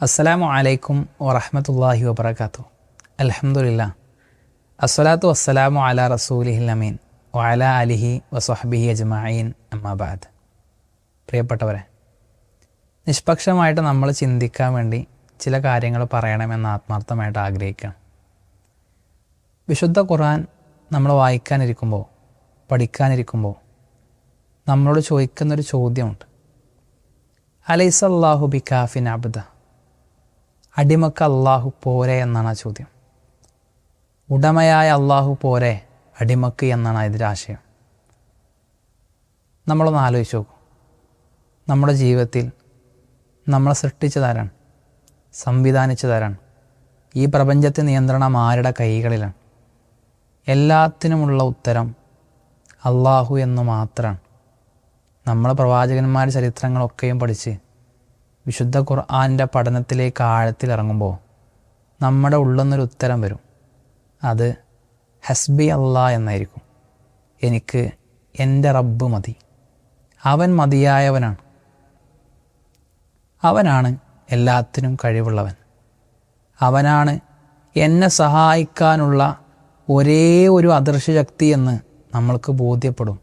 അസ്സലാമു അലൈക്കും വറഹമത്തല്ലാഹി വബർക്കാത്തു അലഹമുല്ല അസ്സലാത്തു വസ്സലാമു അല റസൂലിഹിൽ അമീൻ. വഅല അലിഹി വസ്വഹബിഹി അജ്മഈൻ. അമ്മാബാദ് പ്രിയപ്പെട്ടവരെ നിഷ്പക്ഷമായിട്ട് നമ്മൾ ചിന്തിക്കാൻ വേണ്ടി ചില കാര്യങ്ങൾ പറയണമെന്ന് ആത്മാർത്ഥമായിട്ട് ആഗ്രഹിക്കാം വിശുദ്ധ ഖുർആൻ നമ്മൾ വായിക്കാനിരിക്കുമ്പോൾ പഠിക്കാനിരിക്കുമ്പോൾ നമ്മളോട് ചോദിക്കുന്നൊരു ചോദ്യമുണ്ട്. അലൈസല്ലാഹു ബി കാഫിൻ അബ്ദ? അടിമക്ക് അള്ളാഹു പോരെ എന്നാണ് ആ ചോദ്യം. ഉടമയായ അള്ളാഹു പോരെ അടിമക്ക് എന്നാണ് ഇതിന്റെ ആശയം. നമ്മളൊന്ന് ആലോചിച്ച് നോക്കൂ. നമ്മുടെ ജീവിതത്തിൽ നമ്മളെ സൃഷ്ടിച്ചതാരാണ്? സംവിധാനിച്ചതാരാണ്? ഈ പ്രപഞ്ചത്തെ നിയന്ത്രണം ആരുടെ കൈകളിലാണ്? എല്ലാത്തിനുമുള്ള ഉത്തരം അള്ളാഹു എന്ന് മാത്രമാണ്. നമ്മളെ പ്രവാചകന്മാരുടെ ചരിത്രങ്ങളൊക്കെയും പഠിച്ച് വിശുദ്ധ ഖുർആാന്റെ പഠനത്തിലേക്ക് ആഴത്തിൽ ഇറങ്ങുമ്പോൾ നമ്മുടെ ഉള്ളൊന്നൊരു ഉത്തരം വരും. അത് ഹസ്ബി അള്ളാ എന്നായിരിക്കും. എനിക്ക് എന്റെ റബ്ബ് മതി. അവൻ മതിയായവനാണ്. അവനാണ് എല്ലാത്തിനും കഴിവുള്ളവൻ. അവനാണ് എന്നെ സഹായിക്കാനുള്ള ഒരേ ഒരു അദർശ ശക്തി എന്ന് നമ്മൾക്ക് ബോധ്യപ്പെടും.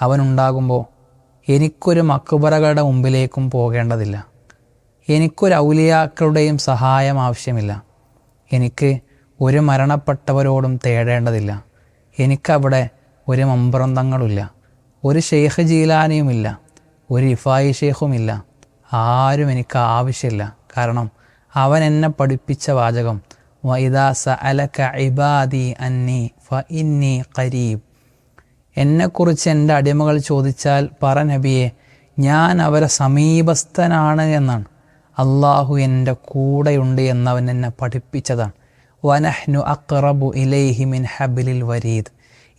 അവനുണ്ടാകുമ്പോൾ എനിക്കൊരു മക്കുബറകളുടെ മുമ്പിലേക്കും പോകേണ്ടതില്ല. എനിക്കൊരു ഔലിയാക്കളുടെയും സഹായം ആവശ്യമില്ല. എനിക്ക് ഒരു മരണപ്പെട്ടവരോടും തേടേണ്ടതില്ല. എനിക്കവിടെ ഒരു മമ്പ്രന്തങ്ങളുമില്ല. ഒരു ഷെയ്ഖ് ജീലാനിയുമില്ല. ഒരു ഇഫായി ഷെയ്ഖുമില്ല. ആരും എനിക്ക് ആവശ്യമില്ല. കാരണം അവൻ എന്നെ പഠിപ്പിച്ച വാചകം വൈദാസ അലക്ക അലക ഇബാദി അന്നി ഫ ഇന്നി കരീബ് എന്നെക്കുറിച്ച് എന്റെ അടിമകൾ ചോദിച്ചാൽ പറ നബിയെ ഞാൻ അവരെ സമീപസ്ഥനാണ് എന്നാണ്. അള്ളാഹു എന്റെ കൂടെയുണ്ട് എന്നവൻ എന്നെ പഠിപ്പിച്ചതാണ്. വനഹ്നു അക്റബു ഇലൈഹി മിൻ ഹബിലിൽ വരീദ്.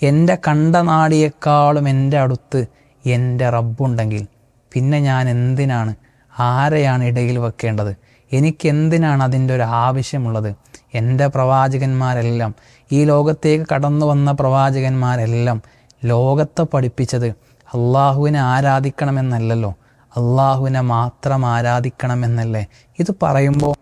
എന്റെ കണ്ടനാടിയേക്കാളും എന്റെ അടുത്ത് എന്റെ റബ്ബുണ്ടെങ്കിൽ പിന്നെ ഞാൻ എന്തിനാണ്? ആരെയാണ് ഇടയിൽ വെക്കേണ്ടത്? എനിക്കെന്തിനാണ് അതിന്റെ ഒരു ആവശ്യമുള്ളത്? എന്റെ പ്രവാചകന്മാരെല്ലാം ഈ ലോകത്തേക്ക് കടന്നു വന്ന പ്രവാചകന്മാരെല്ലാം ലോകത്തെ പഠിപ്പിച്ചത് അള്ളാഹുവിനെ ആരാധിക്കണമെന്നല്ലല്ലോ. അള്ളാഹുവിനെ മാത്രം ആരാധിക്കണമെന്നല്ലേ. ഇത് പറയുമ്പോൾ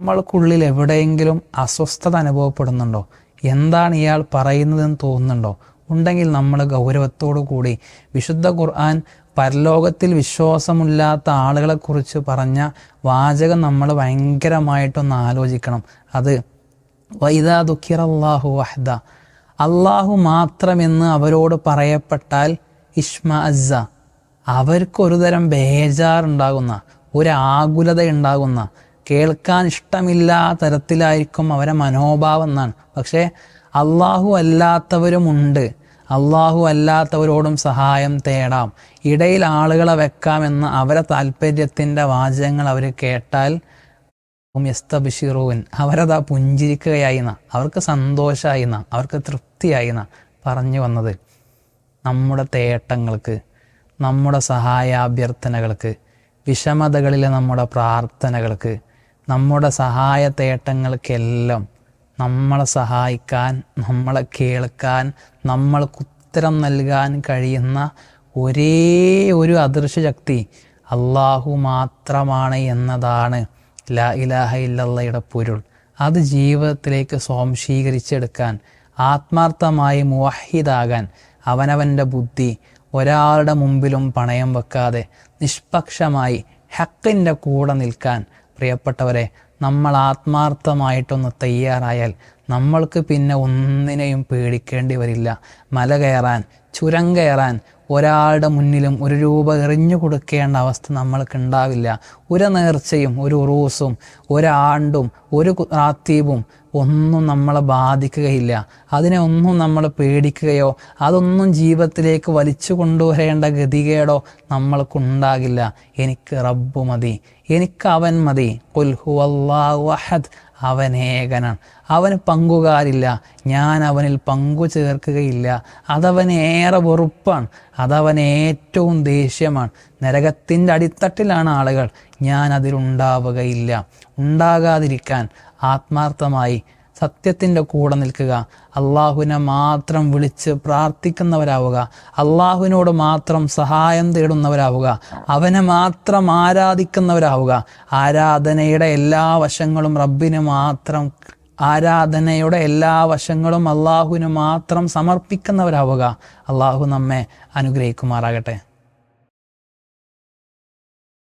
നമ്മൾക്കുള്ളിൽ എവിടെയെങ്കിലും അസ്വസ്ഥത അനുഭവപ്പെടുന്നുണ്ടോ? എന്താണ് ഇയാൾ പറയുന്നതെന്ന് തോന്നുന്നുണ്ടോ? ഉണ്ടെങ്കിൽ നമ്മൾ ഗൗരവത്തോടു കൂടി വിശുദ്ധ ഖുർആൻ പരലോകത്തിൽ വിശ്വാസമില്ലാത്ത ആളുകളെക്കുറിച്ച് പറഞ്ഞ വാചകം നമ്മൾ ഭയങ്കരമായിട്ടൊന്ന് ആലോചിക്കണം. അത് വൈദാ ദുഃഖിറല്ലാഹു വഹദ. അള്ളാഹു മാത്രമെന്ന് അവരോട് പറയപ്പെട്ടാൽ ഇഷ്മ അസ അവർക്കൊരു തരം ബേജാറുണ്ടാകുന്ന ഒരാകുലത ഉണ്ടാകുന്ന കേൾക്കാൻ ഇഷ്ടമില്ലാ തരത്തിലായിരിക്കും അവരെ മനോഭാവം എന്നാണ്. പക്ഷേ അള്ളാഹു അല്ലാത്തവരുമുണ്ട് അള്ളാഹു അല്ലാത്തവരോടും സഹായം തേടാം. ഇടയിൽ ആളുകളെ വെക്കാമെന്ന് അവരെ താല്പര്യത്തിന്റെ വാചകങ്ങൾ അവർ കേട്ടാൽ യസ്തബിഷിറൂൻ അവരതാ പുഞ്ചിരിക്കുകയായിന്ന അവർക്ക് സന്തോഷമായിന്ന അവർക്ക് തൃപ്തിയായിന്ന പറഞ്ഞു വന്നത് നമ്മുടെ തേട്ടങ്ങൾക്ക് നമ്മുടെ സഹായാഭ്യർത്ഥനകൾക്ക് വിഷമതകളിലെ നമ്മുടെ പ്രാർത്ഥനകൾക്ക് നമ്മുടെ സഹായ തേട്ടങ്ങൾക്കെല്ലാം നമ്മളെ സഹായിക്കാൻ നമ്മളെ കേൾക്കാൻ നമ്മൾക്ക് ഉത്തരം നൽകാൻ കഴിയുന്ന ഒരേ ഒരു അദൃശ്യ ശക്തി അള്ളാഹു മാത്രമാണ് എന്നതാണ് ലാ ഇലാഹ ഇല്ലയുടെ പൊരുൾ. അത് ജീവിതത്തിലേക്ക് സ്വാംശീകരിച്ചെടുക്കാൻ ആത്മാർത്ഥമായി മുവഹിദാകാൻ അവനവന്റെ ബുദ്ധി ഒരാളുടെ മുമ്പിലും പണയം വെക്കാതെ നിഷ്പക്ഷമായി ഹക്കിന്റെ കൂടെ നിൽക്കാൻ. പ്രിയപ്പെട്ടവരെ നമ്മൾ ആത്മാർത്ഥമായിട്ടൊന്ന് തയ്യാറായാൽ നമ്മൾക്ക് പിന്നെ ഒന്നിനെയും പേടിക്കേണ്ടി വരില്ല. മല കയറാൻ ചുരം കയറാൻ ഒരാളുടെ മുന്നിലും ഒരു രൂപ എറിഞ്ഞു കൊടുക്കേണ്ട അവസ്ഥ നമ്മൾക്ക് ഉണ്ടാവില്ല. ഒരു നേർച്ചയും ഒരു ഉറൂസും ഒരാണ്ടും ഒരു റാത്തീബും ഒന്നും നമ്മളെ ബാധിക്കുകയില്ല. അതിനെ ഒന്നും നമ്മൾ പേടിക്കുകയോ അതൊന്നും ജീവിതത്തിലേക്ക് വലിച്ചു കൊണ്ടുവരേണ്ട ഗതികേടോ നമ്മൾക്കുണ്ടാകില്ല എനിക്ക് റബ്ബ് മതി. എനിക്ക് അവൻ മതി. അഹദ്. അവൻ ഏകനാണ്. അവന് പങ്കുകാരില്ല. ഞാൻ അവനിൽ പങ്കു ചേർക്കുകയില്ല. അതവനേറെ വെറുപ്പാണ്. അതവൻ ഏറ്റവും ദേഷ്യമാണ്. നരകത്തിന്റെ അടിത്തട്ടിലാണ് ആളുകൾ. ഞാൻ അതിലുണ്ടാവുകയില്ല. ഉണ്ടാകാതിരിക്കാൻ ആത്മാർത്ഥമായി സത്യത്തിന്റെ കൂടെ നിൽക്കുക. അള്ളാഹുവിനെ മാത്രം വിളിച്ച് പ്രാർത്ഥിക്കുന്നവരാവുക. അള്ളാഹുവിനോട് മാത്രം സഹായം തേടുന്നവരാവുക. അവനെ മാത്രം ആരാധിക്കുന്നവരാവുക. ആരാധനയുടെ എല്ലാ വശങ്ങളും റബ്ബിന് മാത്രം ആരാധനയുടെ എല്ലാ വശങ്ങളും അള്ളാഹുവിന് മാത്രം സമർപ്പിക്കുന്നവരാവുക. അള്ളാഹു നമ്മെ അനുഗ്രഹിക്കുമാറാകട്ടെ.